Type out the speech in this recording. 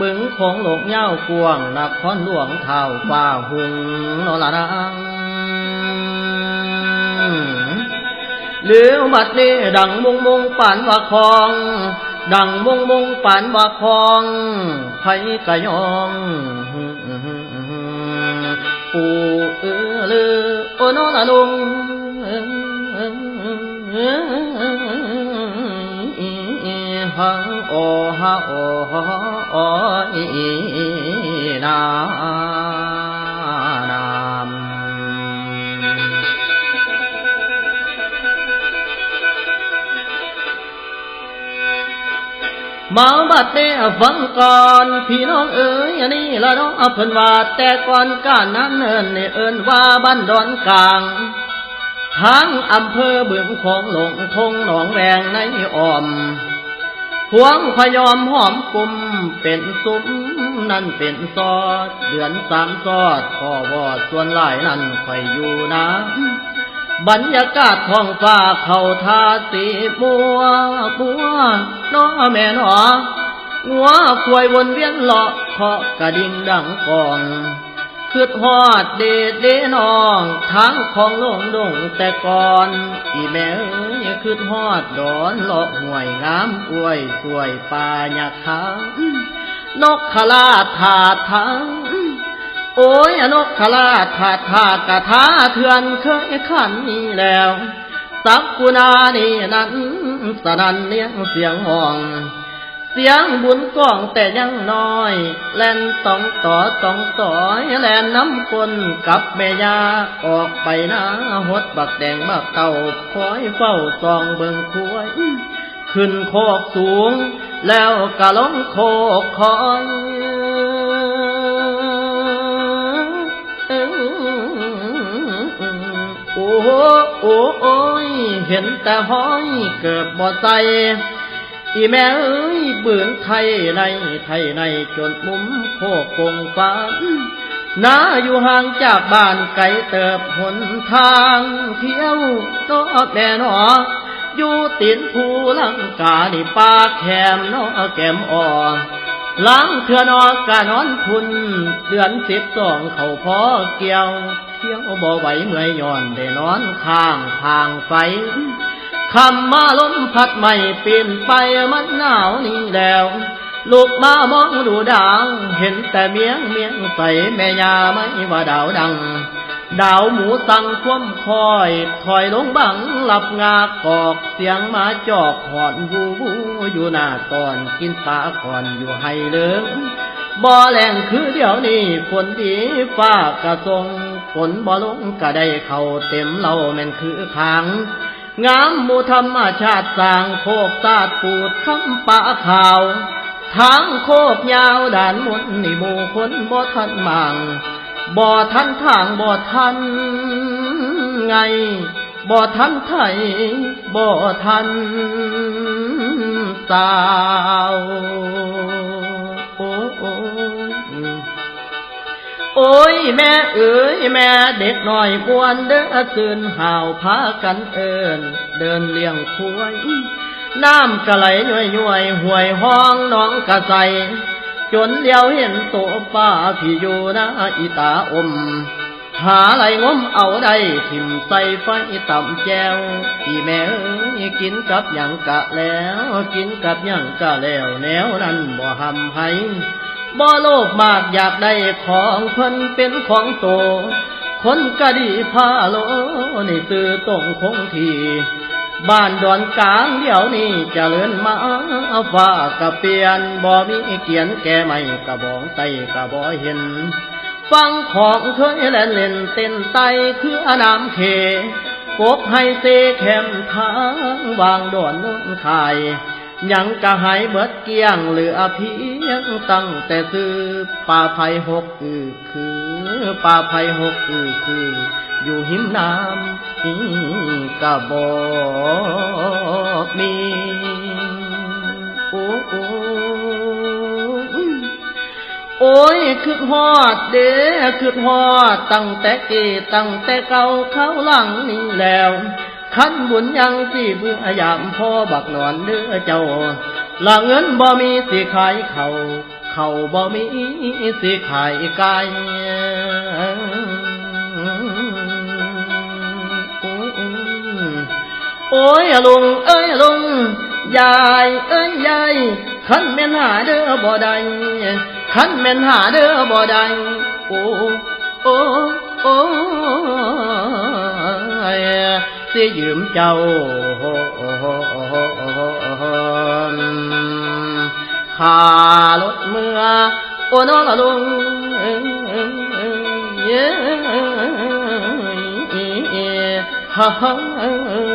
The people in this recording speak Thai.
บึงของหลงเย้าวกวงนครหลวงเท่าฟ้าหุงนละนางหรือบัดนี้ดังมุงมุงป่านว่าคอง ดังมุงมุงป่านว่าคองไผกะยองปูเออลือโอนอละลุงหังโอฮะโอฮะ อีนานามมาบัดเด้ฟังก่อนพี่น้องเอ๋ยอันนี้ละเนาะเพิ่นว่าแต่ก่อนกานั้นเอิ้นนี่เอิ้นว่าบ้านดอนกลางทั้งอำเภอเบึงของหลงทงหนองแวงในอ้อม พวงพยอมหอมกลุ่มเป็นซุ้มนั่นเป็นซอดเดือนสามซอดพ่อวอดส่วนหลายนั่นคอยอยู่นะ บรรยากาศท้องฟ้าเขาทาสีมัวมัวน้อแม่นอหัวควยวนเวียนเลาะเคาะกระดิ่งดังกอง คือทอดเดดเดน้องทั้งของลงดงแต่ก่อน อีแม่เอ้ยคือทอดดอนเลาะห่วยงามอวยสวยปลาหยาขานกขลาถาทังโอ้ยนกขลาถาถากะทาเถื่อนเคยขันนี้แล้วสักกุณานี่นั้นสนันเลี้ยงเสียงห้อง เสียงบุญก้องแต่ยังน้อย แล่นต้องต่อต้องต่อยแล่นน้ำกลกับแม่ยาออกไปนาหดบักแดงบักเต่าคอยเฝ้าซองเบิงควยขึ้นโคกสูง แล้วกะลงโคกคอยโอ้โอ้โอ้ยเห็นแต่ห้อยเกิดบ่ใส่ อีแม่เอ้ยเบือนไทยในไทยในจนมุมโคกงฟ้านาอยู่ห่างจากบ้านไกลเติบหนทางเที่ยวโนอแม่นออยู่ตีนภูลังกานี่ปาแคมนอแกมอ่อล้างเถือนอกะนอนพุนเดือนสิบสองเขาพอเกี่ยว เที่ยวบ่ไหวเมื่อยย่อนได้นอนข้างทางไฟ คำมาลมพัดไม่เปลี่ยนไปมันหนาวนี่แล้ว ลูกมามองดูดาว เห็นแต่เมียงเมียงใสแม่ยาไม่ว่าดาวดัง ดาวหมูสั่งคว่ำคอยถอยลงบังหลับงากอกเสียงมาจอกหอนวูวูอยู่หน้าก่อนกินปลาก่อนอยู่ให้เลิงบ่อแหลงคือเดี๋ยวนี้ฝนดีฟ้ากระทรงฝนบ่ลงก็ได้เข้าเต็มเราแม่นคือขัง งามมูธรรมชาติสร้างโคกตาดปูดคำปะขาว ทางโคกยาวด่านมนนี่มูคนบ่ทันมังบ่ทันทางบ่ทันไง บ่ทันไทยบ่ทันสาว โอ้ยแม่เอ๋ยแม่เด็กน้อยกวนเด้อตื่นห่าวพากันเอินเดินเลี้ยงควยน้ำกระไหลย่อยย่อยห่วยห้องน้องกระใสจนเดียวเห็นโตป้าพี่อยู่นะอีตาอม หาไหลงมเอาได้ทิมใส่ไฟต่ำแจวอีแม่เอ้ยกินกับหยังกะแล้ว กินกับหยังกะแล้วแนวนั้นบ่หำให้ บ่โลภมากอยากได้ของเพิ่นเป็นของโต คนก็ดีพาโลนี่ซื้อตรงคงทีบ้านดอนกลางเดี๋ยวนี้จเจริญมาฟ้ากะเปลี่ยนบ่มีเกียนแก่ไม่กะบองไตกะบ่เห็น ฟังของเคยเล่นเล่นเต้นไตคืออนามเคกบให้เซแคมทางวางดอนนนขาย ยังกะหายเบิดเกี้ยงเหลือเพียงตั้งแต่ซื้อป่าไผ่หกคือคือป่าไผ่หกคือคือ อยู่หิมน้ำอีกะบอกมีโอ้โอ้โอ้ยคือฮอดเด้คือฮอดตั้งแต่เกตั้งแต่เก่าเขาหลังนี่แล้ว ขันบุญยังสิเบื่อยามพ่อบักนอนเด้อเจ้าละเงินบ่มีสิขายเขาเขาบ่มีสิขายไก่โอ้ยลุงเอ้ยลุงยายเอ้ยยายขันแม่นหาเด้อบ่ได้ขันแม่นหาเด้อบ่ได้โอ้โอ้โอ้ย สิยืมเจ้าขารถเมื่อโอนอลงเย้ฮ่าฮ่า